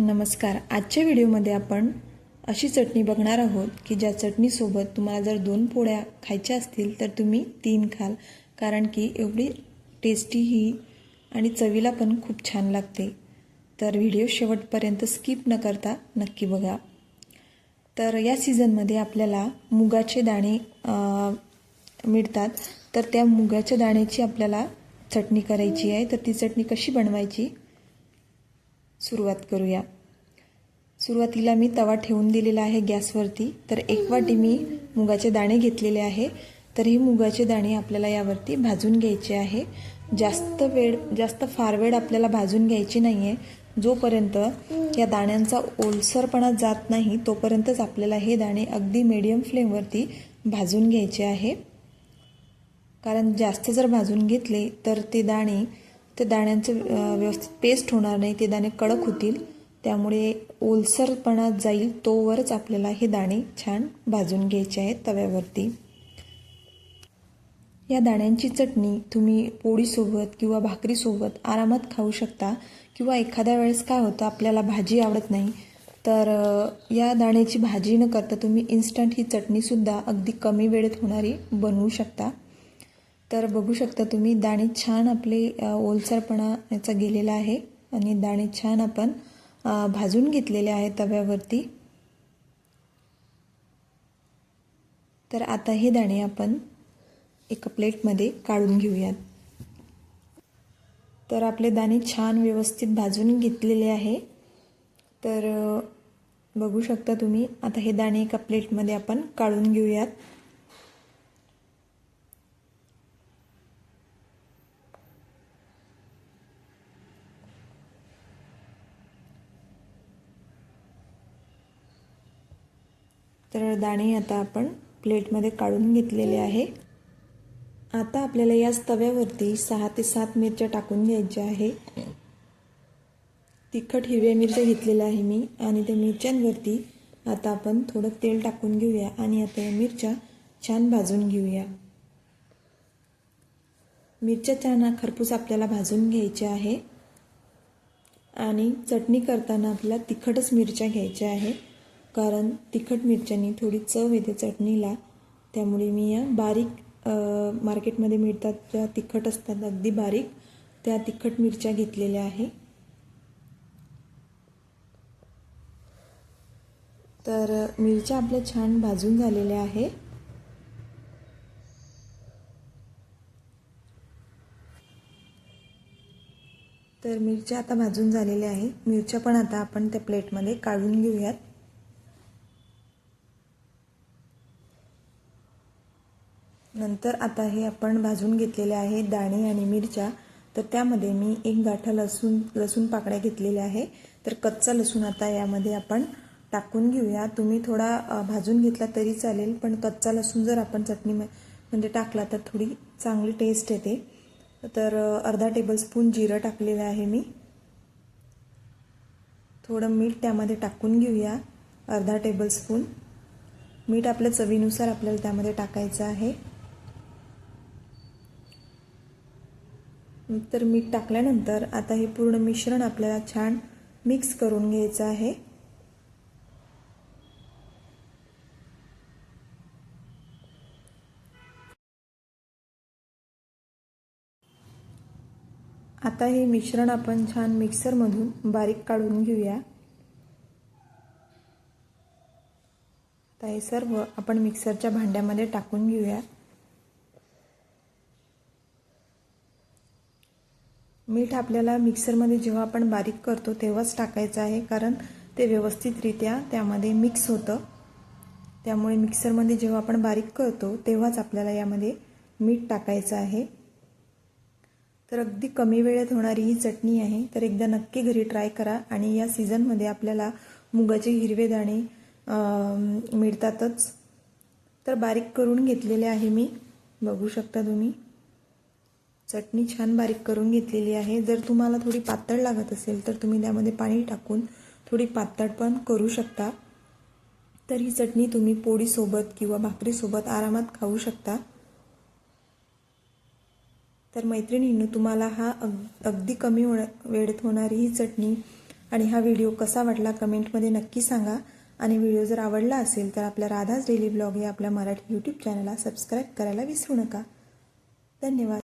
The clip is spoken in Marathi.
नमस्कार. आजच्या व्हिडिओमध्ये आपण अशी चटणी बघणार आहोत की ज्या चटणीसोबत तुम्हाला जर दोन पोळ्या खायच्या असतील तर तुम्ही तीन खाल. कारण की एवढी टेस्टी ही आणि चवीला पण खूप छान लागते. तर व्हिडिओ शेवटपर्यंत स्किप न करता नक्की बघा. तर या सीझनमध्ये आपल्याला मुगाचे दाणे मिळतात. तर त्या मुगाच्या दाण्याची आपल्याला चटणी करायची आहे. तर ती चटणी कशी बनवायची? सुरुवात करूया. सुरुवातीला मी तवा ठेवून दिलेला आहे गॅसवरती. तर एक वाटी मी मुगाचे दाणे घेतलेले आहे. तर हे मुगाचे दाणे आपल्याला यावरती भाजून घ्यायचे आहे. जास्त वेळ जास्त फार वेळ आपल्याला भाजून घ्यायची नाही आहे जोपर्यंत या दाण्यांचा ओलसरपणा जात नाही तोपर्यंतच आपल्याला हे दाणे अगदी मीडियम फ्लेमवरती भाजून घ्यायचे आहे. कारण जास्त जर भाजून घेतले तर ते दाणे ते दाण्यांचं व्यवस्थित पेस्ट होणार नाही ते दाणे कडक होतील. त्यामुळे ओलसरपणा जाईल तोवरच आपल्याला हे दाणे छान भाजून घ्यायचे आहेत तव्यावरती. या दाण्यांची चटणी तुम्ही पोळीसोबत किंवा भाकरीसोबत आरामात खाऊ शकता किंवा एखाद्या वेळेस काय होतं आपल्याला भाजी आवडत नाही तर या दाण्याची भाजी न करता तुम्ही इन्स्टंट ही चटणीसुद्धा अगदी कमी वेळेत होणारी बनवू शकता. तर बघू शकता तुम्ही दाणे छान आपले ओलसरपणा याचा गेलेला आहे आणि दाणे छान आपण भाजून घेतलेले आहे तव्यावरती. तर आता हे दाणे आपण एका प्लेटमध्ये काढून घेऊयात. तर आपले दाणे छान व्यवस्थित भाजून घेतलेले आहे. तर बघू शकता तुम्ही आता हे दाणे एका प्लेटमध्ये आपण काढून घेऊयात. तर दाणे आता आपण प्लेटमध्ये काढून घेतलेले आहे. आता आपल्याला याच तव्यावरती सहा ते सात मिरच्या टाकून घ्यायच्या आहे. तिखट हिरव्या मिरच्या घेतलेल्या आहे मी आणि त्या मिरच्यांवरती आता आपण थोडं तेल टाकून घेऊया आणि आता या मिरच्या छान भाजून घेऊया. मिरच्या छान खरपूस आपल्याला भाजून घ्यायचे आहे. आणि चटणी करताना आपल्याला तिखटच मिरच्या घ्यायच्या आहे. कारण तिखट मिरच्यांनी थोडी चव येते चटणीला. त्यामुळे मी या बारीक मार्केटमध्ये मिळतात ज्या तिखट असतात अगदी बारीक त्या तिखट मिरच्या घेतलेल्या आहे. तर मिरच्या आपल्या छान भाजून झालेल्या आहे. तर मिरच्या आता भाजून झालेल्या आहे. मिरच्या पण आता आपण त्या प्लेटमध्ये काढून घेऊयात. नंतर आता हे आपण भाजून घेतलेले आहे दाणे आणि मिरच्या. तर त्यामध्ये मी एक गाठा लसूण लसूण पाकळ्या घेतलेल्या आहे. तर कच्चा लसूण आता यामध्ये आपण टाकून घेऊया. तुम्ही थोडा भाजून घेतला तरी चालेल पण कच्चा लसूण जर आपण चटणी म्हणजे टाकला तर थोडी चांगली टेस्ट येते. तर अर्धा टेबलस्पून जिरं टाकलेलं आहे मी. थोडं मीठ त्यामध्ये टाकून घेऊया अर्धा टेबलस्पून मीठ आपल्या चवीनुसार आपल्याला त्यामध्ये टाकायचं आहे. तर मीठ टाकल्यानंतर आता हे पूर्ण मिश्रण आपल्याला छान मिक्स करून घ्यायचं आहे. आता हे मिश्रण आपण छान मिक्सरमधून बारीक काढून घेऊया. आता हे सर्व आपण मिक्सरच्या भांड्यामध्ये टाकून घेऊया. मीठ आपल्याला मिक्सरमध्ये जेव्हा आपण बारीक करतो तेव्हाच टाकायचं आहे कारण ते व्यवस्थितरित्या त्यामध्ये मिक्स होतं. त्यामुळे मिक्सरमध्ये जेव्हा आपण बारीक करतो तेव्हाच आपल्याला यामध्ये मीठ टाकायचं आहे. तर अगदी कमी वेळेत होणारी ही चटणी आहे तर एकदा नक्की घरी ट्राय करा आणि या सीझनमध्ये आपल्याला मुगाचे हिरवे दाणे मिळतातच. तर बारीक करून घेतलेले आहे मी. बघू शकता तुम्ही. चटणी छान बारीक करून घेतलेली आहे. जर तुम्हाला थोडी पातळ लागत असेल तर तुम्ही त्यामध्ये पाणी टाकून थोडी पातळ पण करू शकता. तर ही चटणी तुम्ही पोळीसोबत किंवा भाकरीसोबत आरामात खाऊ शकता. तर मैत्रिणींनो तुम्हाला हा अग अगदी कमी वेळ वेळेत होणारी ही चटणी आणि हा व्हिडिओ कसा वाटला कमेंटमध्ये नक्की सांगा. आणि व्हिडिओ जर आवडला असेल तर आपल्या राधाच डेली ब्लॉग या आपल्या मराठी यूट्यूब चॅनलला सबस्क्राईब करायला विसरू नका. धन्यवाद.